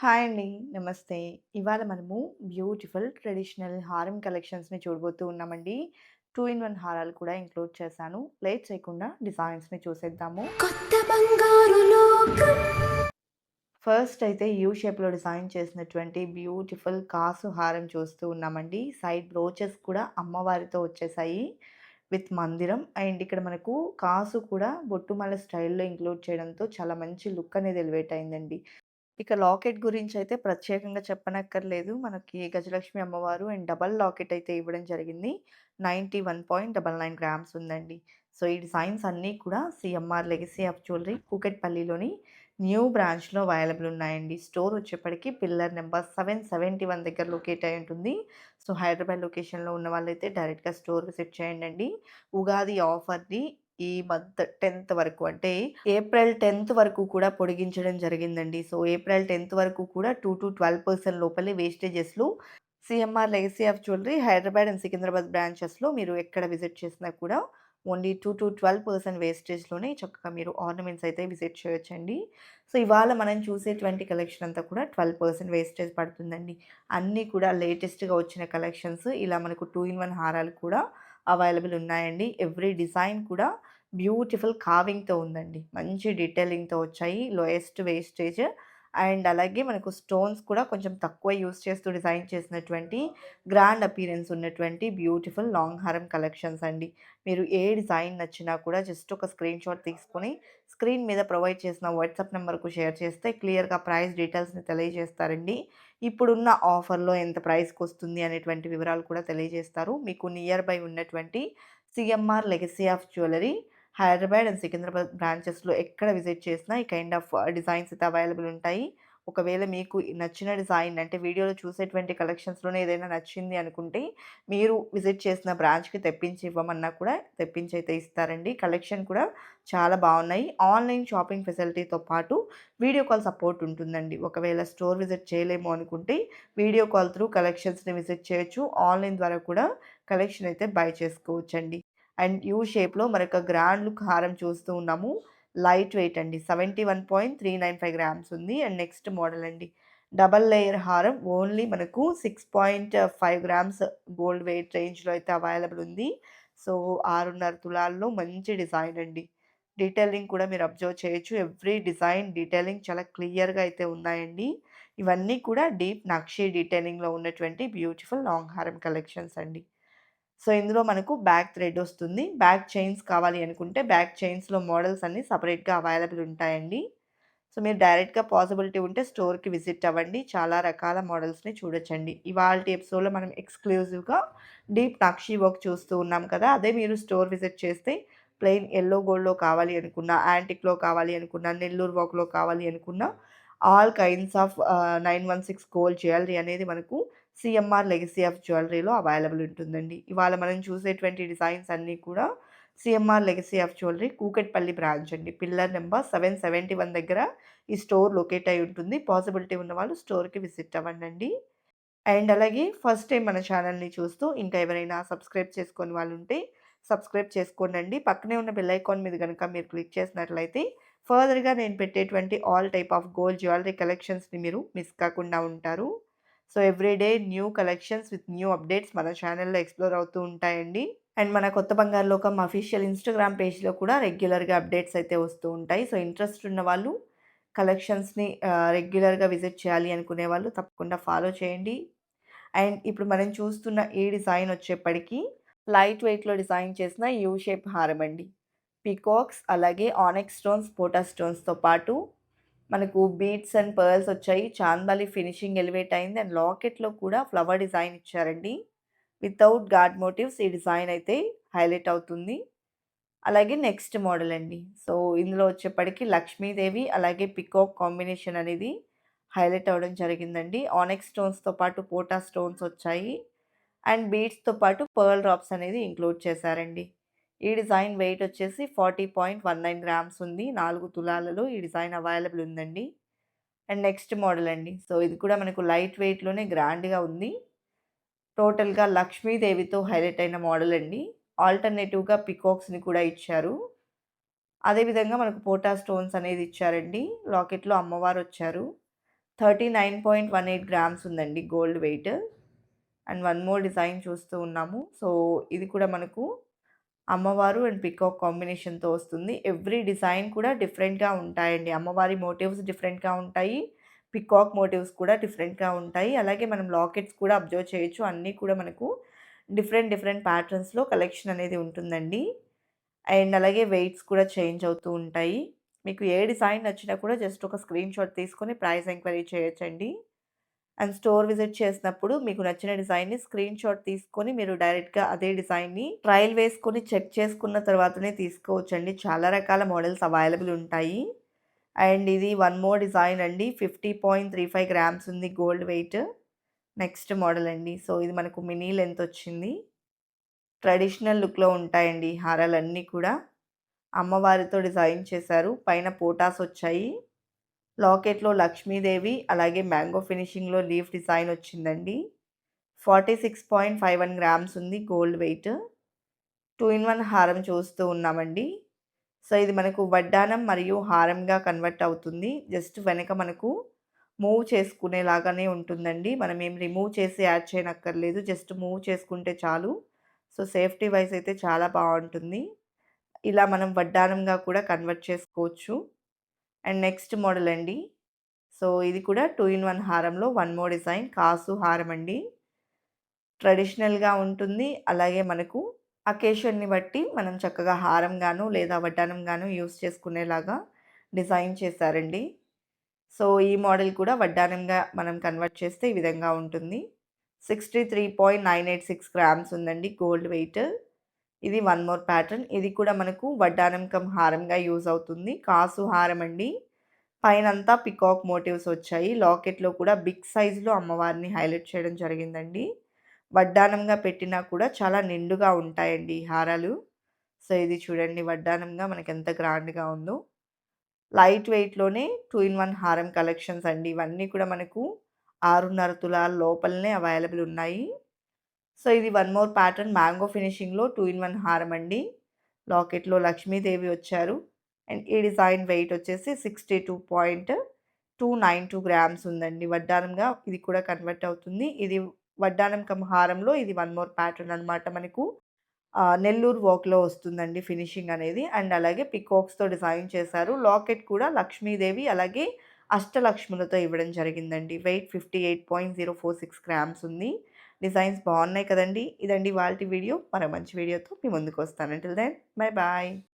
Hi అండి. నమస్తే. ఇవాళ మనము బ్యూటిఫుల్ ట్రెడిషనల్ హారం కలెక్షన్స్‌ని చూడబోతూ ఉన్నామండి. 2 ఇన్ 1 హారాలు కూడా ఇంక్లూడ్ చేశాను. లేట్ చేయకుండా డిజైన్స్‌ని చూసేద్దాము. కొత్త బంగారు లోకం ఫస్ట్ అయితే యూ షేప్‌లో డిజైన్ చేసినటువంటి బ్యూటిఫుల్ కాసు హారం చూస్తూ ఉన్నామండి. సైడ్ బ్రోచెస్ కూడా అమ్మవారితో వచ్చేసాయి. విత్ మందిరం అండ్ ఇక్కడ మనకు కాసు కూడా బొట్టుమాల స్టైల్‌లో ఇంక్లూడ్ చేయడంతో చాలా మంచి లుక్ అనేది ఎలివేట్ అయిందండి. ఇక లాకెట్ గురించి అయితే ప్రత్యేకంగా చెప్పనక్కర్లేదు. మనకి గజలక్ష్మి అమ్మవారు అండ్ డబల్ లాకెట్ అయితే ఇవ్వడం జరిగింది. 91.99 గ్రామ్స్ ఉందండి. సో, ఈ డిజైన్స్ అన్నీ కూడా సీఎంఆర్ లెగసీ ఆఫ్ జ్యువెలరీ కూకట్పల్లిలోని న్యూ బ్రాంచ్‌లో అవైలబుల్ ఉన్నాయండి. స్టోర్ వచ్చేప్పటికి pillar number seven seventy one దగ్గర లొకేట్ అయి ఉంటుంది. సో, హైదరాబాద్ లొకేషన్‌లో ఉన్న వాళ్ళైతే డైరెక్ట్‌గా స్టోర్ విజిట్ చేయండండి. ఉగాది ఆఫర్‌ని ఈ మంత్ 10థ్ వరకు అంటే ఏప్రిల్ 10థ్ వరకు కూడా పొడిగించడం జరిగిందండి. సో, ఏప్రిల్ 10థ్ వరకు కూడా 2-12% లోపలే వేస్టేజెస్‌లో CMR legacy of jewellery Hyderabad and Secunderabad బ్రాంచెస్‌లో మీరు ఎక్కడ విజిట్ చేసినా కూడా ఓన్లీ 2-12% వేస్టేజ్‌లోనే చక్కగా మీరు ఆర్నమెంట్స్ అయితే విజిట్ చేయొచ్చండి. సో, ఇవాళ మనం చూసేటువంటి కలెక్షన్ అంతా కూడా 12% వేస్టేజ్ పడుతుందండి. అన్నీ కూడా లేటెస్ట్‌గా వచ్చిన కలెక్షన్స్ ఇలా మనకు టూ ఇన్ వన్ హారాలు కూడా అవైలబుల్ ఉన్నాయండి. ఎవ్రీ డిజైన్ కూడా బ్యూటిఫుల్ కావింగ్తో ఉందండి. మంచి డీటెయిలింగ్‌తో వచ్చాయి. లోయెస్ట్ వేస్టేజ్ అండ్ అలాగే మనకు స్టోన్స్ కూడా కొంచెం తక్కువ యూస్ చేస్తూ డిజైన్ చేసినటువంటి గ్రాండ్ అపీరెన్స్ ఉన్నటువంటి బ్యూటిఫుల్ లాంగ్ హారం కలెక్షన్స్ అండి. మీరు ఏ డిజైన్ నచ్చినా కూడా జస్ట్ ఒక స్క్రీన్‌షాట్ తీసుకొని స్క్రీన్ మీద ప్రొవైడ్ చేసిన వాట్సాప్ నెంబర్కు షేర్ చేస్తే క్లియర్‌గా ప్రైస్ డీటెయిల్స్‌ని తెలియజేస్తారండి. ఇప్పుడున్న ఆఫర్‌లో ఎంత ప్రైస్‌కొస్తుంది అనేటువంటి వివరాలు కూడా తెలియజేస్తారు. మీకు నియర్ బై ఉన్నటువంటి CMR legacy of jewellery Hyderabad and Secunderabad బ్రాంచెస్‌లో ఎక్కడ విజిట్ చేసినా ఈ కైండ్ ఆఫ్ డిజైన్స్ అయితే అవైలబుల్ ఉంటాయి. ఒకవేళ మీకు నచ్చిన డిజైన్ అంటే వీడియోలో చూసేటువంటి కలెక్షన్స్‌లోనే ఏదైనా నచ్చింది అనుకుంటే మీరు విజిట్ చేసిన బ్రాంచ్‌కి తెప్పించి ఇవ్వమన్నా కూడా తెప్పించి అయితే ఇస్తారండి. కలెక్షన్ కూడా చాలా బాగున్నాయి ఆన్‌లైన్ షాపింగ్ ఫెసిలిటీతో పాటు వీడియో కాల్ సపోర్ట్ ఉంటుందండి. ఒకవేళ స్టోర్ విజిట్ చేయలేము అనుకుంటే వీడియో కాల్ త్రూ కలెక్షన్స్‌ని విజిట్ చేయొచ్చు. ఆన్‌లైన్ ద్వారా కూడా కలెక్షన్ అయితే బై చేసుకోవచ్చండి. అండ్ యూ షేప్‌లో మరొక గ్రాండ్ లుక్ హారం చూస్తూ ఉన్నాము. లైట్ వెయిట్ అండి. 71.395 గ్రామ్స్ ఉంది. అండ్ నెక్స్ట్ మోడల్ అండి. డబల్ లేయర్ హారం ఓన్లీ మనకు 6.5 గ్రామ్స్ గోల్డ్ వెయిట్ రేంజ్‌లో అయితే అవైలబుల్ ఉంది. సో, 6.5 తులాల్లో మంచి డిజైన్ అండి. డీటెయిలింగ్ కూడా మీరు అబ్జర్వ్ చేయొచ్చు. ఎవ్రీ డిజైన్ డీటెయిలింగ్ చాలా క్లియర్‌గా అయితే ఉన్నాయండి. ఇవన్నీ కూడా డీప్ నక్షి డీటెయిలింగ్‌లో ఉన్నటువంటి బ్యూటిఫుల్ లాంగ్ హారం కలెక్షన్స్ అండి. సో, ఇందులో మనకు బ్యాక్ థ్రెడ్ వస్తుంది. బ్యాక్ చైన్స్ కావాలి అనుకుంటే బ్యాక్ చైన్స్‌లో మోడల్స్ అన్నీ సపరేట్గా అవైలబుల్ ఉంటాయండి. సో, మీరు డైరెక్ట్‌గా పాసిబిలిటీ ఉంటే స్టోర్‌కి విజిట్ అవ్వండి. చాలా రకాల మోడల్స్‌ని చూడొచ్చండి. ఇవాళ ఎపిసోడ్‌లో మనం ఎక్స్‌క్లూజివ్‌గా డీప్ నక్షి వర్క్ చూస్తూ ఉన్నాం కదా! అదే మీరు స్టోర్ విజిట్ చేస్తే ప్లెయిన్ ఎల్లో గోల్డ్‌లో కావాలి అనుకున్నా, యాంటిక్‌లో కావాలి అనుకున్నా, నెల్లూరు వర్క్‌లో కావాలి అనుకున్నా all kinds of nine one six gold jewellery అనేది మనకు సీఎంఆర్ లెగసీ ఆఫ్ జ్యువెలరీలో అవైలబుల్ ఉంటుందండి. ఇవాళ మనం చూసేటువంటి డిజైన్స్ అన్నీ కూడా CMR legacy of jewellery Kukatpally branch అండి. Pillar number seven seventy one దగ్గర ఈ స్టోర్ లొకేట్ అయి ఉంటుంది. పాసిబిలిటీ ఉన్న వాళ్ళు స్టోర్‌కి విజిట్ అవ్వండి అండ్ అలాగే ఫస్ట్ టైం మన ఛానల్ని చూస్తూ ఇంకా ఎవరైనా సబ్స్క్రైబ్ చేసుకుని వాళ్ళు ఉంటే సబ్స్క్రైబ్ చేసుకోండి పక్కనే ఉన్న బెల్ ఐకాన్ మీద కనుక మీరు క్లిక్ చేసినట్లయితే ఫర్దర్‌గా నేను పెట్టేటువంటి all type of gold jewellery కలెక్షన్స్‌ని మీరు మిస్ కాకుండా ఉంటారు. So, every day new collections with new updates మన ఛానల్లో ఎక్స్‌ప్లోర్ అవుతూ ఉంటాయండి. అండ్ మన కొత్త బంగారు లోకం అఫీషియల్ ఇన్‌స్టాగ్రామ్ పేజ్‌లో కూడా రెగ్యులర్‌గా అప్డేట్స్ అయితే వస్తూ ఉంటాయి. సో, ఇంట్రెస్ట్ ఉన్న వాళ్ళు కలెక్షన్స్‌ని రెగ్యులర్‌గా విజిట్ చేయాలి అనుకునే వాళ్ళు తప్పకుండా ఫాలో చేయండి. అండ్ ఇప్పుడు మనం చూస్తున్న ఈ డిజైన్ వచ్చేప్పటికీ లైట్ వెయిట్‌లో డిజైన్ చేసిన యూ షేప్ హారం అండి. పీకాక్స్ అలాగే ఆనెక్ స్టోన్స్, పోటా స్టోన్స్‌తో పాటు మనకు బీడ్స్ అండ్ పర్ల్స్ వచ్చాయి. చాందాలి ఫినిషింగ్ ఎలివేట్ అయింది. అండ్ లాకెట్‌లో కూడా ఫ్లవర్ డిజైన్ ఇచ్చారండి. వితౌట్ గాడ్ మోటివ్స్ ఈ డిజైన్ అయితే హైలైట్ అవుతుంది. అలాగే నెక్స్ట్ మోడల్ అండి. సో, ఇందులో వచ్చేప్పటికి లక్ష్మీదేవి అలాగే పికాక్ కాంబినేషన్ అనేది హైలైట్ అవ్వడం జరిగిందండి. ఆనెక్ స్టోన్స్‌తో పాటు పోటా స్టోన్స్ వచ్చాయి. అండ్ బీడ్స్‌తో పాటు పర్ల్ డ్రాప్స్ అనేది ఇంక్లూడ్ చేశారండి. ఈ డిజైన్ వెయిట్ వచ్చేసి 40.19 గ్రామ్స్ ఉంది. నాలుగు తులాలలో ఈ డిజైన్ అవైలబుల్ ఉందండి. అండ్ నెక్స్ట్ మోడల్ అండి. సో, ఇది కూడా మనకు లైట్ వెయిట్‌లోనే గ్రాండ్‌గా ఉంది. టోటల్‌గా లక్ష్మీదేవితో హైలైట్ అయిన మోడల్ అండి. ఆల్టర్‌నేటివ్‌గా పీకాక్స్‌ని కూడా ఇచ్చారు. అదే విధంగా మనకు పోటా స్టోన్స్ అనేది ఇచ్చారండి. లాకెట్‌లో అమ్మవారొచ్చారు. 39.18 గ్రామ్స్ ఉందండి gold weight. And one more design చూస్తూ ఉన్నాము. సో, ఇది కూడా మనకు అమ్మవారు అండ్ పీకాక్ కాంబినేషన్‌తో వస్తుంది. ఎవ్రీ డిజైన్ కూడా డిఫరెంట్‌గా ఉంటాయండి. అమ్మవారి మోటివ్స్ డిఫరెంట్‌గా ఉంటాయి. పీకాక్ మోటివ్స్ కూడా డిఫరెంట్‌గా ఉంటాయి. అలాగే మనం లాకెట్స్ కూడా అబ్జర్వ్ చేయొచ్చు. అన్నీ కూడా మనకు డిఫరెంట్ డిఫరెంట్ ప్యాటర్న్స్‌లో కలెక్షన్ అనేది ఉంటుందండి. అండ్ అలాగే వెయిట్స్ కూడా చేంజ్ అవుతూ ఉంటాయి. మీకు ఏ డిజైన్ నచ్చినా కూడా జస్ట్ ఒక స్క్రీన్‌షాట్ తీసుకొని ప్రైస్ ఎంక్వైరీ చేయొచ్చండి. అండ్ స్టోర్ విజిట్ చేసినప్పుడు మీకు నచ్చిన డిజైన్‌ని స్క్రీన్‌షాట్ తీసుకొని మీరు డైరెక్ట్‌గా అదే డిజైన్‌ని ట్రయల్ వేసుకొని చెక్ చేసుకున్న తర్వాతనే తీసుకోవచ్చండి. చాలా రకాల మోడల్స్ అవైలబుల్ ఉంటాయి. అండ్ ఇది వన్ మోర్ డిజైన్ అండి. 50.35 గ్రామ్స్ ఉంది గోల్డ్ వెయిట్. నెక్స్ట్ మోడల్ అండి. సో, ఇది మనకు మినీ లెంత్ వచ్చింది. ట్రెడిషనల్ లుక్‌లో ఉంటాయండి హారాలన్నీ కూడా. అమ్మవారితో డిజైన్ చేశారు. పైన పోటాస్ వచ్చాయి. లాకెట్‌లో లక్ష్మీదేవి అలాగే మ్యాంగో ఫినిషింగ్‌లో లీఫ్ డిజైన్ వచ్చిందండి. 46.51 గ్రామ్స్ ఉంది gold weight. Two in one హారం చూస్తూ ఉన్నామండి. సో, ఇది మనకు వడ్డానం మరియు హారంగా కన్వర్ట్ అవుతుంది. జస్ట్ వెనక మనకు మూవ్ చేసుకునేలాగానే ఉంటుందండి. మనం ఏం రిమూవ్ చేసి యాడ్ చేయనక్కర్లేదు. జస్ట్ మూవ్ చేసుకుంటే చాలు. సో, సేఫ్టీ వైస్ అయితే చాలా బాగుంటుంది ఇలా మనం వడ్డానంగా కూడా కన్వర్ట్ చేసుకోవచ్చు. అండ్ నెక్స్ట్ మోడల్ అండి. సో, ఇది కూడా టూ ఇన్ వన్ హారంలో వన్ మోర్ డిజైన్ కాసు హారం అండి. ట్రెడిషనల్‌గా ఉంటుంది. అలాగే మనకు అకేషన్‌ని బట్టి మనం చక్కగా హారంగాను లేదా వడ్డానంగాను యూజ్ చేసుకునేలాగా డిజైన్ చేశారండి. సో, ఈ మోడల్ కూడా వడ్డానంగా మనం కన్వర్ట్ చేస్తే ఈ విధంగా ఉంటుంది. 63.986 గ్రామ్స్ ఉందండి గోల్డ్ వెయిట్. ఇది వన్ మోర్ ప్యాటర్న్. ఇది కూడా మనకు వడ్డానం కమ్ హారంగా యూజ్ అవుతుంది. కాసు హారం అండి. పైనంతా పీకాక్ మోటివ్స్ వచ్చాయి. లాకెట్‌లో కూడా బిగ్ సైజులో అమ్మవారిని హైలైట్ చేయడం జరిగిందండి. వడ్డానంగా పెట్టినా కూడా చాలా నిండుగా ఉంటాయండి ఈ హారాలు. సో, ఇది చూడండి వడ్డానంగా మనకెంత గ్రాండ్‌గా ఉందో. లైట్ వెయిట్‌లోనే టూ ఇన్ వన్ హారం కలెక్షన్స్ అండి. ఇవన్నీ కూడా మనకు 6.5 తులాల లోపలనే అవైలబుల్ ఉన్నాయి. సో, ఇది వన్ మోర్ ప్యాటర్న్ మ్యాంగో ఫినిషింగ్‌లో టూ ఇన్ వన్ హారం అండి. లాకెట్‌లో లక్ష్మీదేవి వచ్చారు. అండ్ ఈ డిజైన్ వెయిట్ వచ్చేసి 62.292 గ్రామ్స్ ఉందండి. వడ్డానంగా ఇది కూడా కన్వర్ట్ అవుతుంది. ఇది వడ్డానం కమ్ హారంలో ఇది వన్ మోర్ ప్యాటర్న్ అనమాట మనకు. నెల్లూరు వర్క్‌లో వస్తుందండి ఫినిషింగ్ అనేది. అండ్ అలాగే పీకాక్స్‌తో డిజైన్ చేశారు. లాకెట్ కూడా లక్ష్మీదేవి అలాగే అష్టలక్ష్ములతో ఇవ్వడం జరిగిందండి. వెయిట్ 58.046 గ్రామ్స్ ఉంది. డిజైన్స్ బాగున్నాయి కదండీ! ఇదండి వాళ్ళ వీడియో. మరో మంచి వీడియోతో మీ ముందుకొస్తాను. Until then bye bye.